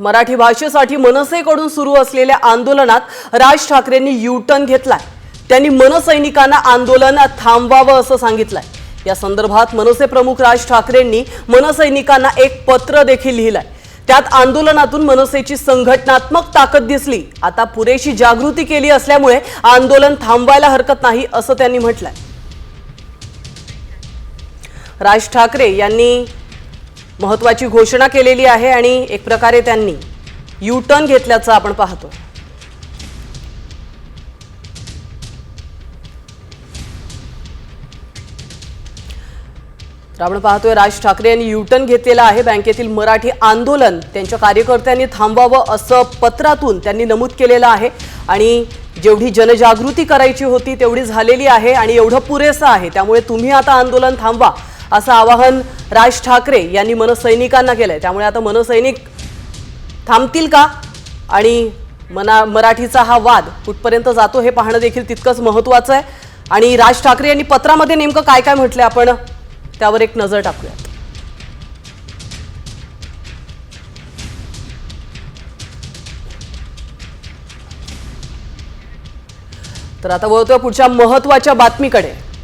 मराठी भाषेसाठी मनसेकडून सुरू असलेल्या आंदोलनात राज ठाकरेंनी युटर्न घेतलाय. त्यांनी मनसैनिकांना आंदोलन थांबवावं असं सांगितलंय. या संदर्भात मनसे प्रमुख राज ठाकरेंनी मनसैनिकांना एक पत्र देखील लिहिलंय. त्यात आंदोलनातून मनसेची संघटनात्मक ताकद दिसली. आता पुरेशी जागृती केली असल्यामुळे आंदोलन थांबवायला हरकत नाही असं त्यांनी म्हटलंय. राज ठाकरे यांनी महत्वाची घोषणा केलेली आहे आणि एक प्रकारे त्यांनी यू टर्न घेतल्याचं आपण पाहतो. तर आपण पाहतोय राज ठाकरे यांनी युटर्न घेतलेला आहे. बँकेतील मराठी आंदोलन त्यांच्या कार्यकर्त्यांनी थांबवावं असं पत्रातून त्यांनी नमूद केलेलं आहे. आणि जेवढी जनजागृती करायची होती तेवढी झालेली आहे आणि एवढं पुरेसं आहे. त्यामुळे तुम्ही आता आंदोलन थांबवा. असं आवाहन राज ठाकरे यांनी मनसैनिकांना केलंय. त्यामुळे आता मनसैनिक थांबतील का? आणि मना मराठीचा हा वाद कुठपर्यंत जातो हे पाहणं देखील तितकंच महत्त्वाचं आहे. आणि राज ठाकरे यांनी पत्रामध्ये नेमकं काय काय म्हटलंय आपण? त्यावर एक नजर टाकूयात. तर आता वळतोय पुढच्या महत्त्वाच्या बातमीकडे.